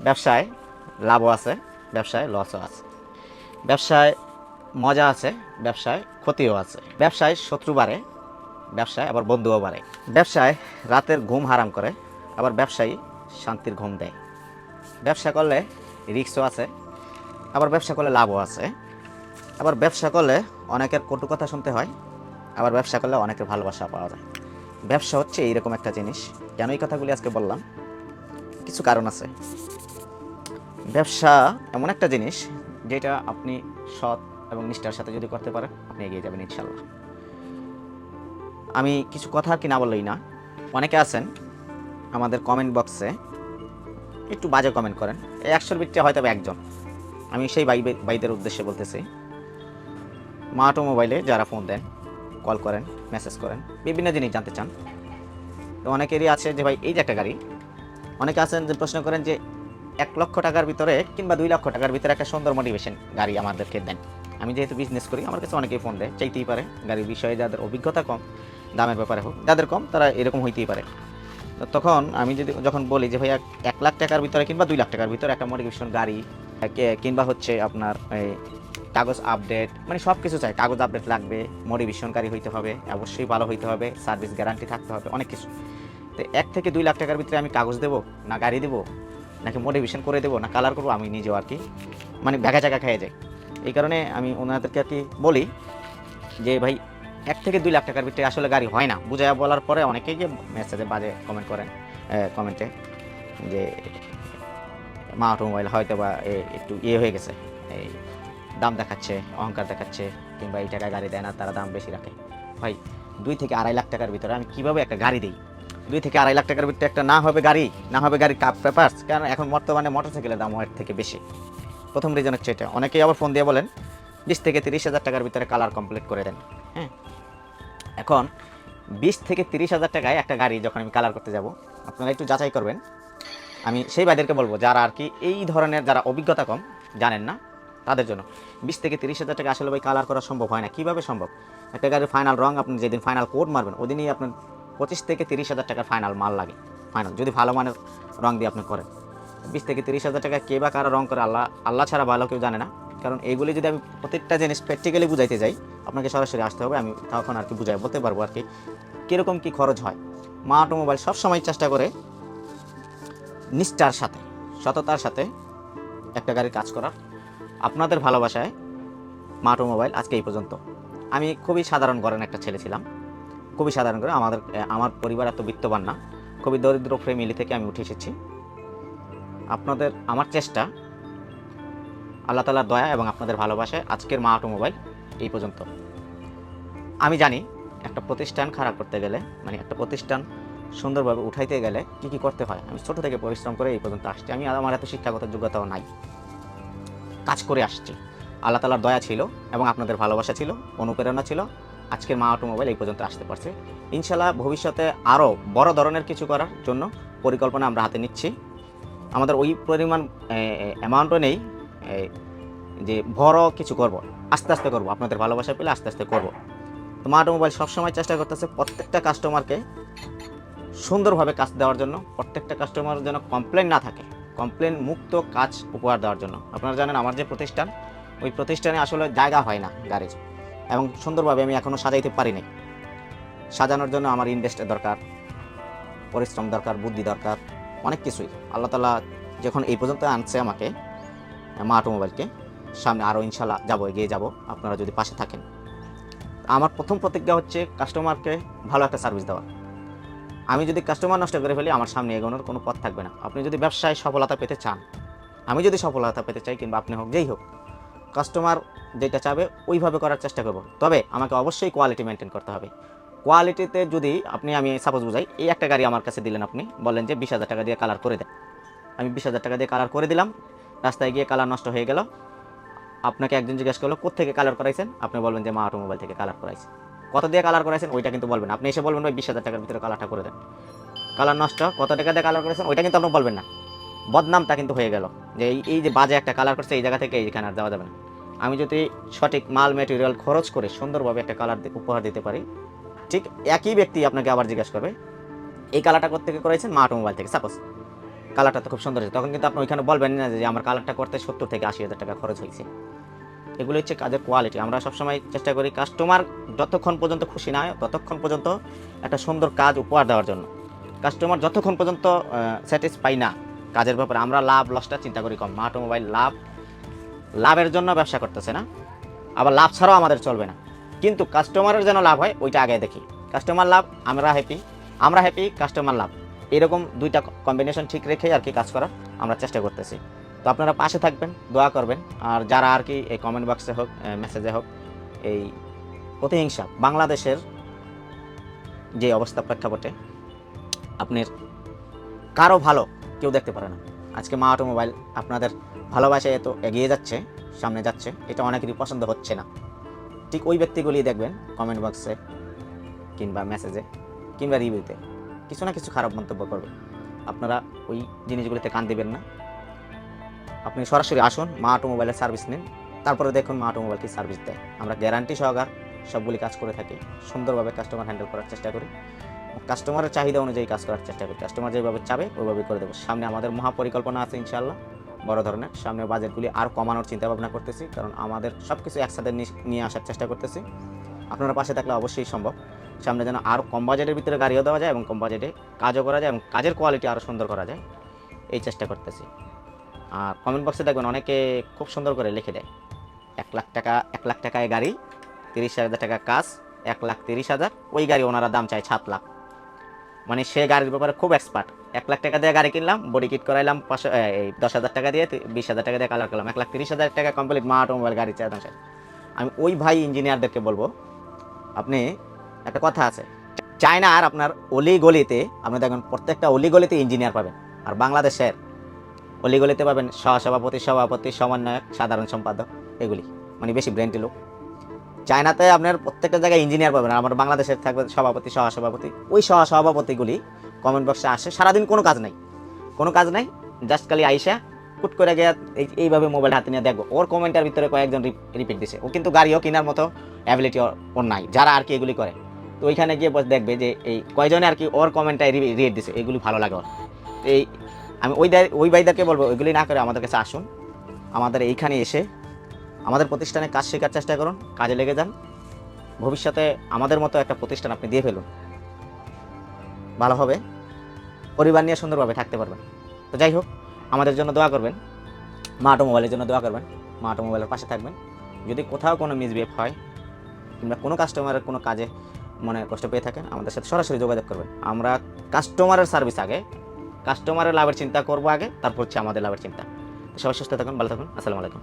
ব্যবসায় লাভও আছে, ব্যবসায় লসও আছে। ব্যবসায় মজা আছে, ব্যবসায় ক্ষতিও আছে। ব্যবসায় শত্রু বাড়ে, ব্যবসায় আবার বন্ধুও বাড়ে। ব্যবসায় রাতের ঘুম হারাম করে, আবার ব্যবসায়ী শান্তির ঘুম দেয়। ব্যবসা করলে রিস্কও আছে, আবার ব্যবসা করলে লাভও আছে। আবার ব্যবসা করলে অনেকের কটু কথা শুনতে হয়, আবার ব্যবসা করলে অনেকের ভালোবাসা পাওয়া যায়। ব্যবসা হচ্ছে এইরকম একটা জিনিস। কেন এই কথাগুলি আজকে বললাম? কিছু কারণ আছে। ব্যবসা এমন একটা জিনিস যেটা আপনি সৎ এবং নিষ্ঠার সাথে যদি করতে পারেন, আপনি এগিয়ে যাবেন ইনশাল্লাহ আমি কিছু কথা আর কি না বললেই না। অনেকে আছেন আমাদের কমেন্ট বক্সে একটু বাজে কমেন্ট করেন। এই একশোর ভিত্তিতে হয়তো একজন। আমি সেই ভাই ভাইদের উদ্দেশ্যে বলতেছি মা অটোমোবাইলে যারা ফোন দেন কল করেন মেসেজ করেন, বিভিন্ন জিনিস জানতে চান। তো অনেকেরই আছে যে, ভাই, এই যে একটা গাড়ি। অনেকে আছেন যে প্রশ্ন করেন যে এক লক্ষ টাকার ভিতরে কিংবা দুই লক্ষ টাকার ভিতরে একটা সুন্দর মোটিভেশন গাড়ি আমাদেরকে দেন। আমি যেহেতু বিজনেস করি, আমার কাছে অনেকেই ফোন দেয়, চাইতেই পারে গাড়ির বিষয়ে যাদের অভিজ্ঞতা কম, দামের ব্যাপারে হোক, যাদের কম, তারা এরকম হইতেই পারে। তো তখন আমি যদি যখন বলি যে ভাই এক- এক লাখ টাকার ভিতরে কিংবা দুই লাখ টাকার ভিতরে একটা মোটিভেশন গাড়ি কিংবা হচ্ছে আপনার এই কাগজ আপডেট মানে সব কিছু চাই, কাগজ আপডেট লাগবে মোটিভেশনকারী হইতে হবে, অবশ্যই ভালো হইতে হবে সার্ভিস গ্যারান্টি থাকতে হবে, অনেক কিছু। তো এক থেকে দুই লাখ টাকার ভিতরে আমি কাগজ দেবো না গাড়ি দেবো? নাকি মোটিভেশন করে দেবো, না কালার করব, আমি নিজেও আর কি মানে ব্যাগা জায়গা খেয়ে যাই। এই কারণে আমি ওনাদেরকে আর কি বলি যে, ভাই, এক থেকে দুই লাখ টাকার ভিতরে আসলে গাড়ি হয় না। বুঝাইয়া বলার পরে অনেকেই যে মেসেজে বাজে কমেন্ট করেন কমেন্টে যে, মা অটোমোবাইল হয়তো বা একটু ইয়ে হয়ে গেছে, এই দাম দেখাচ্ছে, অহংকার দেখাচ্ছে, কিংবা এই টাকায় গাড়ি দেয় না, তারা দাম বেশি রাখে। ভাই, দুই থেকে আড়াই লাখ টাকার ভিতরে আমি কীভাবে একটা গাড়ি দিই? দুই থেকে আড়াই লাখ টাকার ভিতরে একটা না হবে গাড়ি, না হবে গাড়ি কাপ পেপার্স, কারণ এখন বর্তমানে মোটরসাইকেলের দাম এর থেকে বেশি। প্রথম রিজন হচ্ছে এটা। অনেকেই আবার ফোন দিয়ে বলেন, বিশ থেকে তিরিশ হাজার টাকার ভিতরে কালার কমপ্লিট করে দেন। হ্যাঁ? এখন বিশ থেকে তিরিশ হাজার টাকায় একটা গাড়ি যখন আমি কালার করতে যাব, আপনারা একটু যাচাই করবেন। আমি সেই ভাইদেরকে বলব, যারা আর কি এই ধরনের যারা অভিজ্ঞতা কম, জানেন না, তাদের জন্য। বিশ থেকে তিরিশ হাজার টাকা আসলে ভাই কালার করা সম্ভব হয় না। কীভাবে সম্ভব? একটা গাড়ির ফাইনাল রং আপনি যেদিন ফাইনাল কোড মারবেন, ওদিনই আপনার পঁচিশ থেকে তিরিশ হাজার টাকার ফাইনাল মাল লাগে। ফাইনাল যদি ভালো মানের রং দিয়ে আপনি করেন। বিশ থেকে তিরিশ হাজার টাকা কে বা কারা রং করে, আল্লাহ আল্লাহ ছাড়া ভালো কেউ জানে না। কারণ এইগুলি যদি আমি প্রত্যেকটা জিনিস প্র্যাকটিক্যালি বুঝাইতে যাই, আপনাকে সরাসরি আসতে হবে, আমি তখন আর কি বুঝাই, বলতে পারব আর কি কীরকম কী খরচ হয়। মা অটোমোবাইল সবসময় চেষ্টা করে নিষ্ঠার সাথে, সততার সাথে একটা গাড়ির কাজ করার। আপনাদের ভালোবাসায় মা অটোমোবাইল আজকে এই পর্যন্ত। আমি খুবই সাধারণ ঘরের একটা ছেলে ছিলাম। খুবই সাধারণ করে। আমাদের আমার পরিবার এত বিত্তবান না। খুবই দরিদ্র ফ্যামিলি থেকে আমি উঠে এসেছি। আপনাদের, আমার চেষ্টা, আল্লাহ তালার দয়া এবং আপনাদের ভালোবাসায় আজকের মা অটোমোবাইল এই পর্যন্ত। আমি জানি একটা প্রতিষ্ঠান খারাপ করতে গেলে মানে একটা প্রতিষ্ঠান সুন্দরভাবে উঠাইতে গেলে কি কি করতে হয়, আমি ছোট থেকে পরিশ্রম করে এই পর্যন্ত আসছি। আমি আমার এত শিক্ষাগত যোগ্যতাও নাই। কাজ করে আসছি। আল্লাহ তালার দয়া ছিল এবং আপনাদের ভালোবাসা ছিল, অনুপ্রেরণা ছিল। আজকের মা অটোমোবাইল এই পর্যন্ত আসতে পারছে। ইনশাল্লাহ ভবিষ্যতে আরও বড় ধরনের কিছু করার জন্য পরিকল্পনা আমরা হাতে নিচ্ছি। আমাদের ওই পরিমাণ অ্যামাউন্টও নেই যে বড় কিছু করব, আস্তে আস্তে করব, আপনাদের ভালোবাসা পেলে আস্তে আস্তে করব। তো মা অটোমোবাইল সবসময় চেষ্টা করতেছে প্রত্যেকটা কাস্টমারকে সুন্দরভাবে কাজ দেওয়ার জন্য, প্রত্যেকটা কাস্টমার যেন কমপ্লেন না থাকে কমপ্লেন মুক্ত কাজ উপহার দেওয়ার জন্য। আপনারা জানেন আমার যে প্রতিষ্ঠান, ওই প্রতিষ্ঠানে আসলে জায়গা হয় না গাড়ির। এবং সুন্দরভাবে আমি এখনও সাজাইতে পারি নাই সাজানোর জন্য আমার ইনভেস্টের দরকার, পরিশ্রম দরকার, বুদ্ধি দরকার, অনেক কিছুই। আল্লাহ তালা যখন এই পর্যন্ত আনছে আমাকে, মা অটোমোবাইলকে, সামনে আরও ইনশাল্লাহ যাব, এগিয়ে যাব। আপনারা যদি পাশে থাকেন। আমার প্রথম প্রতিজ্ঞা হচ্ছে কাস্টমারকে ভালো একটা সার্ভিস দেওয়া। আমি যদি কাস্টমার নষ্ট করে ফেলি, আমার সামনে এগোনোর কোনো পথ থাকবে না। আপনি যদি ব্যবসায় সফলতা পেতে চান, আমি যদি সফলতা পেতে চাই, কিংবা আপনি হোক, যেই হোক কাস্টমার যেটা চাবে, ওইভাবে করার চেষ্টা করব। তবে আমাকে অবশ্যই কোয়ালিটি মেনটেন করতে হবে। কোয়ালিটিতে যদি আপনি, আমি সাপোজ বুঝাই, এই একটা গাড়ি আমার কাছে দিলেন আপনি, বললেন যে বিশ হাজার টাকা দিয়ে কালার করে দেন। আমি বিশ হাজার টাকা দিয়ে কালার করে দিলাম, রাস্তায় গিয়ে কালার নষ্ট হয়ে গেল। আপনাকে একজন জিজ্ঞেস করল কোথেকে কালার করাইছেন? আপনি বলবেন যে, মা অটোমোবাইল থেকে কালার করাইছে। কত দিয়ে কালার করাইছেন? ওইটা কিন্তু বলবেন। আপনি এসে বলবেন, ওই বিশ হাজার টাকার ভিতরে কালারটা করে দেন। কালার নষ্ট, কত টাকা দিয়ে কালার করেছেন ওইটা কিন্তু আপনি বলবেন না। বদনামটা কিন্তু হয়ে গেল। যে এই যে বাজে একটা কালার করছে, এই জায়গা থেকে এইখানে আর দেওয়া যাবে না। আমি যদি সঠিক মাল ম্যাটেরিয়াল খরচ করে সুন্দরভাবে একটা কালার উপহার দিতে পারি, ঠিক একই ব্যক্তি আপনাকে আবার জিজ্ঞাসা করবে, এই কালারটা করতে কোথেকে করেছেন? মা অটোমোবাইল থেকে। সাপোজ কালারটা তো খুব সুন্দর হয়েছে। তখন কিন্তু আপনি ওইখানে বলবেন না যে আমার কালারটা করতে সত্তর থেকে আশি হাজার টাকা খরচ হয়েছে। এগুলো হচ্ছে কাজের কোয়ালিটি আমরা সবসময় চেষ্টা করি কাস্টমার যতক্ষণ পর্যন্ত খুশি না হয়, ততক্ষণ পর্যন্ত একটা সুন্দর কাজ উপহার দেওয়ার জন্য। কাস্টমার যতক্ষণ পর্যন্ত স্যাটিসফাই না কাজের ব্যাপারে আমরা লাভ লসটা চিন্তা করি কম। অটোমোবাইল লাভ, লাভের জন্য ব্যবসা করতেছে না। আবার লাভ ছাড়াও আমাদের চলবে না। কিন্তু কাস্টমারের যেন লাভ হয়, ওইটা আগে দেখি। কাস্টমার লাভ, আমরা হ্যাপি আমরা হ্যাপি কাস্টমার লাভ। এরকম দুইটা কম্বিনেশন ঠিক রেখেই আর কি কাজ করার আমরা চেষ্টা করতেছি। তো আপনারা পাশে থাকবেন, দোয়া করবেন। আর যারা আর কি এই কমেন্ট বক্সে হোক মেসেজে হোক, এই প্রতিহিংসা বাংলাদেশের যে অবস্থা প্রেক্ষাপটে, আপনার কারও ভালো কেউ দেখতে পারে না। আজকে মা অটোমোবাইল আপনাদের ভালোবাসায় এত এগিয়ে যাচ্ছে, সামনে যাচ্ছে, এটা অনেকেরই পছন্দ হচ্ছে না। ঠিক ওই ব্যক্তিগুলি দেখবেন কমেন্ট বক্সে কিংবা মেসেজে কিংবা রিভিউতে কিছু না কিছু খারাপ মন্তব্য করবে। আপনারা ওই জিনিসগুলিতে কান দিবেন না। আপনি সরাসরি আসুন, মা অটোমোবাইলের সার্ভিস নিন, তারপরে দেখুন মা অটোমোবাইল কি সার্ভিস দেয়। আমরা গ্যারান্টি সহকার সবগুলি কাজ করে থাকি, সুন্দরভাবে কাস্টমার হ্যান্ডেল করার চেষ্টা করি। কাস্টমারের চাহিদা অনুযায়ী কাজ করার চেষ্টা করি। কাস্টমার যেভাবে চাবে, ওইভাবে করে দেবো। সামনে আমাদের মহাপরিকল্পনা আছে ইনশাল্লাহ বড় ধরনের। সামনে বাজেটগুলি আরও কমানোর চিন্তা ভাবনা করতেছি, কারণ আমাদের সব কিছু একসাথে নিয়ে আসার চেষ্টা করতেছি। আপনারা পাশে থাকলে অবশ্যই সম্ভব। সামনে যেন আরও কম বাজেটের ভিতরে গাড়িও দেওয়া যায় এবং কম বাজেটে কাজও করা যায় এবং কাজের কোয়ালিটি আরও সুন্দর করা যায়। এই চেষ্টা করতেছি। আর কমেন্ট বক্সে দেখবেন অনেকে খুব সুন্দর করে লিখে দেয়। এক লাখ টাকা, এক লাখ টাকায় গাড়ি, তিরিশ হাজার টাকা কাজ, এক লাখ তিরিশ হাজার, ওই গাড়ি ওনারা দাম চায় সাত লাখ। মানে সে গাড়ির ব্যাপারে খুব এক্সপার্ট এক লাখ টাকা দিয়ে গাড়ি কিনলাম বডি কিট করাইলাম, পাঁচশো, এই দশ হাজার টাকা দিয়ে বিশ হাজার টাকা দিয়ে কালার করলাম, এক লাখ তিরিশ হাজার টাকা কমপ্লিট মা অটোমোবাইল গাড়ি চায় দাম। আমি ওই ভাই ইঞ্জিনিয়ারদেরকে বলব, আপনি একটা কথা আছে চায়না আর আপনার অলি গলিতে আপনি দেখবেন প্রত্যেকটা অলি গলিতে ইঞ্জিনিয়ার পাবেন, আর বাংলাদেশের অলি গলিতে পাবেন সহসভাপতি, সভাপতি, সমন্বয়ক, সাধারণ সম্পাদক, এগুলি মানে বেশি ব্রেন্টি লোক চায়নাতে আপনার প্রত্যেকটা জায়গায় ইঞ্জিনিয়ার পাবেন আমার বাংলাদেশের থাকবে সভাপতি, সহসভাপতি। ওই সহসভাপতিগুলি কমেন্ট বক্সে আসে। সারাদিন কোনো কাজ নাই। কোনো কাজ নাই। জাস্ট খালি আইসা, কুট করে গিয়ে এই- এইভাবে মোবাইল হাতে নিয়ে দেখব। ওর কমেন্টের ভিতরে কয়েকজন রিপিট দিছে। ও কিন্তু গাড়িও কেনার মতো অ্যাবিলিটি ওর নাই। যারা আর কি এগুলি করে। তো ওইখানে গিয়ে বস দেখবে যে এই কয়জনে আর কি ওর কমেন্টটাই রিয়েট দিছে। এগুলি ভালো লাগে ওর। এই আমি ওই ওই ভাইদাকে বলব, ওইগুলি না করে আমাদের কাছে আসুন। আমাদের এইখানে এসে আমাদের প্রতিষ্ঠানে কাজ শেখার চেষ্টা করুন, কাজে লেগে যান। ভবিষ্যতে আমাদের মতো একটা প্রতিষ্ঠান আপনি দিয়ে ফেলুন। ভালো হবে। পরিবার নিয়ে সুন্দরভাবে থাকতে পারবেন। তো যাই হোক, আমাদের জন্য দোয়া করবেন। মা অটোমোবাইলের জন্য দোয়া করবেন। মা অটোমোবাইলের পাশে থাকবেন। যদি কোথাও কোনো মিসবিহেভ হয় কিংবা কোনো কাস্টমারের কোনো কাজে মনে কষ্ট পেয়ে থাকেন, আমাদের সাথে সরাসরি যোগাযোগ করবেন। আমরা কাস্টমারের সার্ভিস আগে কাস্টমারের লাভের চিন্তা করব আগে, তারপর হচ্ছে আমাদের লাভের চিন্তা। সবাই সুস্থ থাকুন, ভালো থাকুন। আসসালামু আলাইকুম।